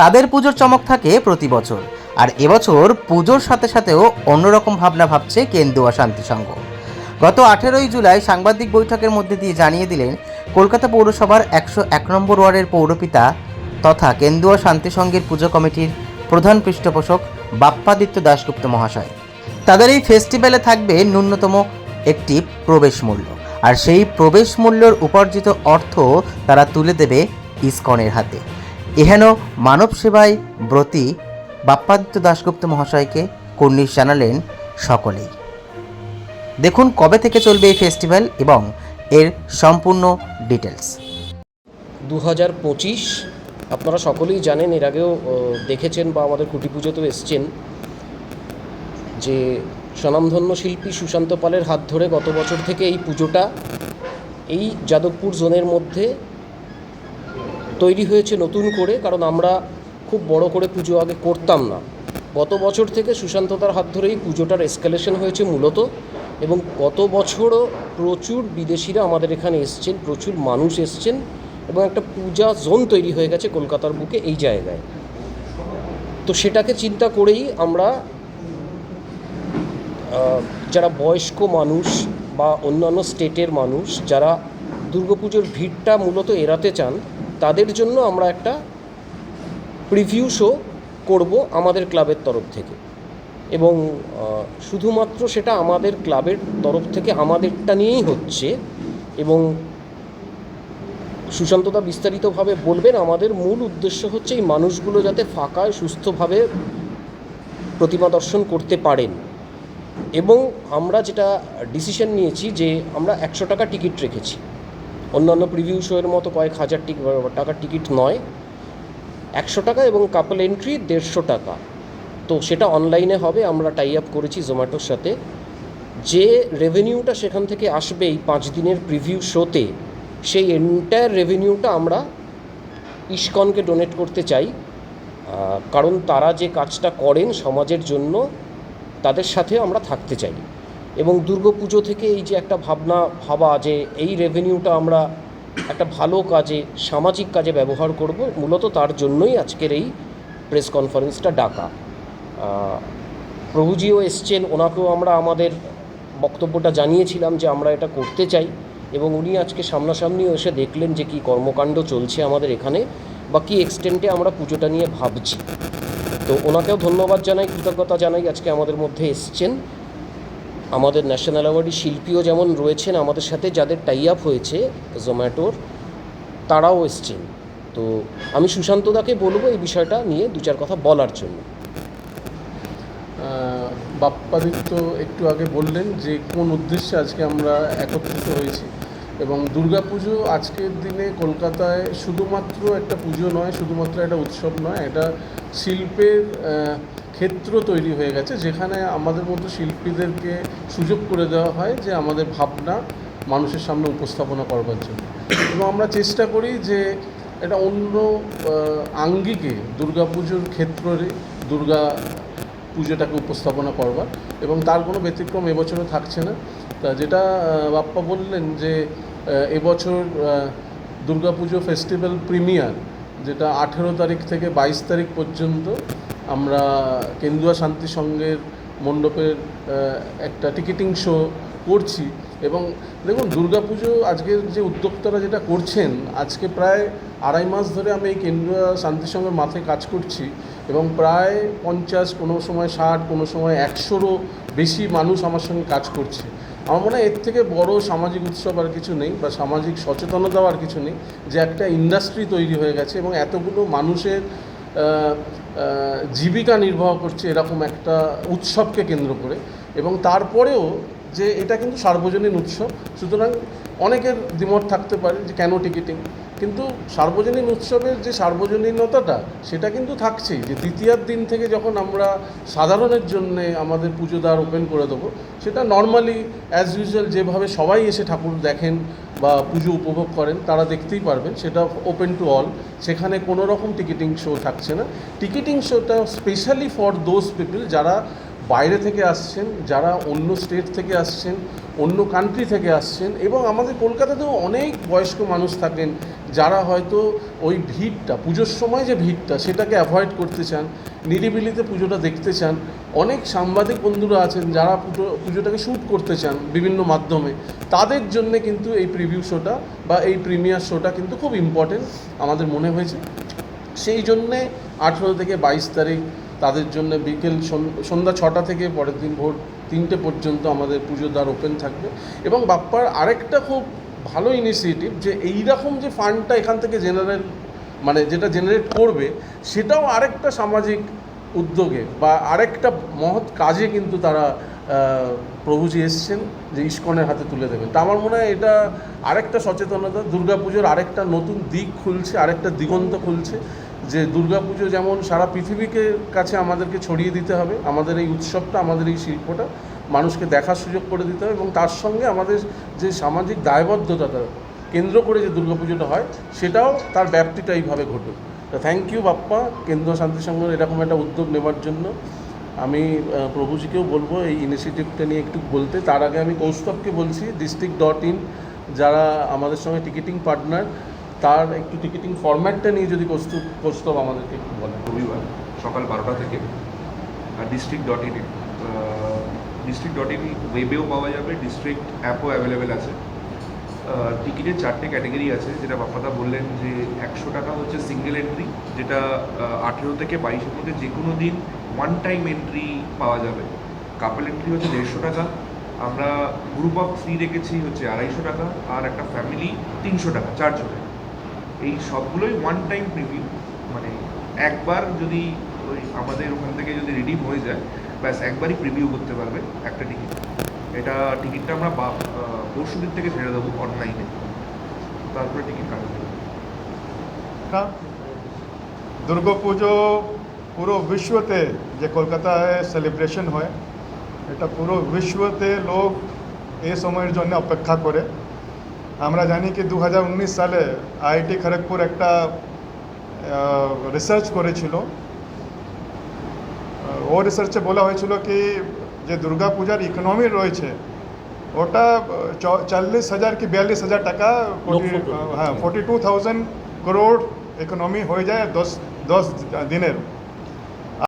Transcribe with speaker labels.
Speaker 1: তাদের পুজোর চমক থাকে প্রতি বছর। আর এবছর পুজোর সাথে সাথেও অন্যরকম ভাবনা ভাবছে কেন্দুয়া শান্তি সংঘ। গত আঠেরোই জুলাই সাংবাদিক বৈঠকের মধ্যে দিয়ে জানিয়ে দিলেন, কলকাতা পৌরসভার একশো এক নম্বর ওয়ার্ডের পৌরপিতা তথা কেন্দুয়া শান্তি সংঘের পুজো কমিটির প্রধান পৃষ্ঠপোষক বাপ্পাদিত্য দাশগুপ্ত মহাশয়। তাদের এই ফেস্টিভ্যালে থাকবে ন্যূনতম একটি প্রবেশ মূল্য। আর সেই প্রবেশ মূল্যর উপার্জিত অর্থ তারা তুলে দেবে ইসকনের হাতে। এহেন মানব সেবায় ব্রতী বাপ্পাদিত্য দাশগুপ্ত মহাশয়কে কর্নিশ জানালেন সকলেই। দেখুন কবে থেকে চলবে এই ফেস্টিভ্যাল এবং এর সম্পূর্ণ ডিটেলস
Speaker 2: দু হাজার পঁচিশ, আপনারা সকলেই জানেন, এর আগেও দেখেছেন বা আমাদের কুটি পুজোতেও এসছেন যে স্বনামধন্য শিল্পী সুশান্ত পালের হাত ধরে গত বছর থেকে এই পুজোটা এই যাদবপুর জোনের মধ্যে তৈরি হয়েছে নতুন করে, কারণ আমরা খুব বড় করে পুজো আগে করতাম না। গত বছর থেকে সুশান্ততার হাত ধরেই পুজোটার এসকালেশন হয়েছে মূলত এবং গত বছরও প্রচুর বিদেশিরা আমাদের এখানে এসছেন, প্রচুর মানুষ এসছেন এবং একটা পূজা জোন তৈরি হয়ে গেছে কলকাতার বুকে এই জায়গায়। তো সেটাকে চিন্তা করেই আমরা যারা বয়স্ক মানুষ বা অন্যান্য স্টেটের মানুষ, যারা দুর্গাপুজোর ভিড়টা মূলত এড়াতে চান তাদের জন্য আমরা একটা প্রিভিউ শো করব আমাদের ক্লাবের তরফ থেকে। এবং শুধুমাত্র সেটা আমাদের ক্লাবের তরফ থেকে আমাদেরটা নিয়েই হচ্ছে এবং সুশান্তদা বিস্তারিতভাবে বলবেন, আমাদের মূল উদ্দেশ্য হচ্ছে এই মানুষগুলো যাতে ফাঁকায়, সুস্থভাবে প্রতিমা দর্শন করতে পারেন। এবং আমরা যেটা ডিসিশন নিয়েছি যে আমরা একশো টাকা টিকিট রেখেছি। অন্যান্য প্রিভিউ শোয়ের মতো কয়েক হাজার টিক টাকার টিকিট নয়। একশো টাকা এবং কাপল এন্ট্রি দেড়শো টাকা। তো সেটা অনলাইনে হবে, আমরা টাই আপ করেছি জোম্যাটোর সাথে। যে রেভিনিউটা সেখান থেকে আসবে এই পাঁচ দিনের প্রিভিউ শোতে সেই এন্টায়ার রেভিনিউটা আমরা ইস্কনকে ডোনেট করতে চাই। কারণ তারা যে কাজটা করেন সমাজের জন্য, তাদের সাথে আমরা থাকতে চাই। এবং দুর্গাপুজো থেকে এই যে একটা ভাবনা, ভাবা যে এই রেভিনিউটা আমরা একটা ভালো কাজে, সামাজিক কাজে ব্যবহার করব, মূলত তার জন্যই আজকের এই প্রেস কনফারেন্সটা ডাকা। প্রভুজিও এসছেন, ওনাকেও আমরা আমাদের বক্তব্যটা জানিয়েছিলাম যে আমরা এটা করতে চাই এবং উনি আজকে সামনাসামনিও এসে দেখলেন যে কী কর্মকাণ্ড চলছে আমাদের এখানে বা কী এক্সটেন্টে আমরা পুজোটা নিয়ে ভাবছি। তো ওনাকেও ধন্যবাদ জানাই, কৃতজ্ঞতা জানাই আজকে আমাদের মধ্যে এসছেন। আমাদের ন্যাশনাল অ্যাওয়ার্ডি শিল্পীও যেমন রয়েছেন আমাদের সাথে, যাদের টাই আপ হয়েছে জোম্যাটোর তারাও এসছেন। তো আমি সুশান্তদাকে বলব এই বিষয়টা নিয়ে দু চার কথা বলার জন্য।
Speaker 3: বাপ্পাদিত্য একটু আগে বললেন যে কোন উদ্দেশ্যে আজকে আমরা একত্রিত হয়েছি। এবং দুর্গাপুজো আজকের দিনে কলকাতায় শুধুমাত্র একটা পুজো নয়, শুধুমাত্র একটা উৎসব নয়, এটা শিল্পের ক্ষেত্র তৈরি হয়ে গেছে, যেখানে আমাদের মতো শিল্পীদেরকে সুযোগ করে দেওয়া হয় যে আমাদের ভাবনা মানুষের সামনে উপস্থাপনা করবার জন্য। এবং আমরা চেষ্টা করি যে এটা অন্য আঙ্গিকে দুর্গাপুজোর ক্ষেত্রে দুর্গা পুজোটাকে উপস্থাপনা করবার, এবং তার কোনো ব্যতিক্রম এবছরও থাকছে না। তা যেটা বাপ্পা বললেন যে এবছর দুর্গাপুজো ফেস্টিভ্যাল প্রিমিয়ার, যেটা আঠেরো তারিখ থেকে বাইশ তারিখ পর্যন্ত আমরা কেন্দুয়া শান্তি সংঘের মণ্ডপের একটা টিকিটিং শো করছি এবং দেখুন, দুর্গাপুজো আজকের যে উদ্যোক্তারা যেটা করছেন, আজকে প্রায় আড়াই মাস ধরে আমি এই শান্তি সংঘের মাথায় কাজ করছি এবং প্রায় পঞ্চাশ, কোনো সময় ষাট, কোনো সময় একশোরও বেশি মানুষ আমার সঙ্গে কাজ করছে। আমার মনে হয় এর থেকে বড় সামাজিক উৎসব আর কিছু নেই বা সামাজিক সচেতনতাও আর কিছু নেই যে একটা ইন্ডাস্ট্রি তৈরি হয়ে গেছে এবং এতগুলো মানুষের জীবিকা নির্বাহ করছে এরকম একটা উৎসবকে কেন্দ্র করে এবং তারপরেও যে এটা কিন্তু সার্বজনীন উৎসব, সুতরাং অনেকের দ্বিমত থাকতে পারে যে কেন টিকিটিং? কিন্তু সার্বজনীন উৎসবের যে সার্বজনীনতাটা, সেটা কিন্তু থাকছেই। যে দ্বিতীয়ার দিন থেকে যখন আমরা সাধারণের জন্য আমাদের পুজো দ্বার ওপেন করে দেবো, সেটা নর্মালি অ্যাজ ইউজুয়াল যেভাবে সবাই এসে ঠাকুর দেখেন বা পুজো উপভোগ করেন, তারা দেখতেই পারবেন। সেটা ওপেন টু অল সেখানে কোনো রকম টিকিটিং শো থাকছে না। টিকিটিং শোটা স্পেশালি ফর দোজ পিপল যারা বাইরে থেকে আসছেন, যারা অন্য স্টেট থেকে আসছেন, অন্য কান্ট্রি থেকে আসছেন এবং আমাদের কলকাতাতেও অনেক বয়স্ক মানুষ থাকেন যারা হয়তো ওই ভিড়টা, পুজোর সময় যে ভিড়টা, সেটাকে অ্যাভয়েড করতে চান, নিরিবিলিতে পুজোটা দেখতে চান, অনেক সাংবাদিক বন্ধুরা আছেন যারা পুজো, পুজোটাকে শ্যুট করতে চান বিভিন্ন মাধ্যমে, তাদের জন্যে কিন্তু এই প্রিভিউ শোটা বা এই প্রিমিয়ার শোটা কিন্তু খুব ইম্পর্টেন্ট আমাদের মনে হয়েছে। সেই জন্যে আঠেরো থেকে বাইশ তারিখ তাদের জন্য বিকেল সন্ধ্যা ছটা থেকে পরের দিন ভোর তিনটে পর্যন্ত আমাদের পুজো দ্বার ওপেন থাকবে। এবং বাপ্পার আরেকটা খুব ভালো ইনিশিয়েটিভ যে এইরকম যে ফান্ডটা এখান থেকে জেনারেল মানে যেটা জেনারেট করবে, সেটাও আরেকটা সামাজিক উদ্যোগে বা আরেকটা মহৎ কাজে কিন্তু তারা প্রভুজি এসছেন যে ইস্কনের হাতে তুলে দেবেন। তা আমার মনে হয় এটা আরেকটা সচেতনতা, দুর্গাপুজোর আরেকটা নতুন দিক খুলছে, আরেকটা দিগন্ত খুলছে, যে দুর্গাপুজো যেমন সারা পৃথিবীকে কাছে আমাদেরকে ছড়িয়ে দিতে হবে, আমাদের এই উৎসবটা, আমাদের এই শিল্পটা মানুষকে দেখার সুযোগ করে দিতে হবে এবং তার সঙ্গে আমাদের যে সামাজিক দায়বদ্ধতাটা কেন্দ্র করে যে দুর্গাপুজোটা হয়, সেটাও তার ব্যাপ্তিটা এইভাবে ঘটুক তো থ্যাংক ইউ বাপ্পা। কেন্দ্র শান্তি সংঘের এরকম একটা উদ্যোগ নেওয়ার জন্য আমি প্রভুজিকেও বলব এই ইনিশিয়েটিভটা নিয়ে একটু বলতে। তার আগে আমি কৌস্তবকে বলছি ডিস্ট্রিক্ট ডট ইন যারা আমাদের সঙ্গে টিকিটিং পার্টনার তার একটু টিকিটিং ফরম্যাটটা নিয়ে যদি কৌস্তব কৌস্তব আমাদেরকে একটু বলেন।
Speaker 4: রবিবার সকাল বারোটা থেকে ডিস্ট্রিক্ট ডট ইনে ডিস্ট্রিক্ট ডট ইন ওয়েবেও পাওয়া যাবে ডিস্ট্রিক্ট অ্যাপও অ্যাভেলেবেল আছে। টিকিটের চারটে ক্যাটাগরি আছে, যেটা বাপ্পাদা বললেন যে একশো টাকা হচ্ছে সিঙ্গেল এন্ট্রি যেটা আঠেরো থেকে বাইশের মধ্যে যে কোনো দিন ওয়ান টাইম এন্ট্রি পাওয়া যাবে। কাপল এন্ট্রি হচ্ছে দেড়শো টাকা, আমরা গ্রুপ অফ থ্রি রেখেছি হচ্ছে আড়াইশো টাকা, আর একটা ফ্যামিলি তিনশো টাকা চারজনের এই সবগুলোই ওয়ান টাইম প্রিভিউ মানে একবার যদি ওই আমাদের ওখান থেকে যদি রিডিম হয়ে যায় ব্যাস, একবারই প্রিভিউ করতে পারবে একটা টিকিট এটা টিকিটটা আমরা বা পরশু দিন থেকে ছেড়ে দেবো অনলাইনে তারপরে টিকিট কাটা
Speaker 5: না দুর্গাপুজো পুরো বিশ্বতে, যে কলকাতায় সেলিব্রেশন হয়, এটা পুরো বিশ্বতে লোক এই সময়ের জন্য অপেক্ষা করে। আমরা জানি কি দু হাজার উনিশ সালে আইআইটি খড়গপুর একটা রিসার্চ করেছিল। ও রিসার্চে বলা হয়েছিল কি যে দুর্গাপূজার ইকোনমি রয়েছে ওটা চল্লিশ হাজার কি বিয়াল্লিশ হাজার টাকা। হ্যাঁ forty two thousand crore economy হয়ে যায় দশ দশ দিনের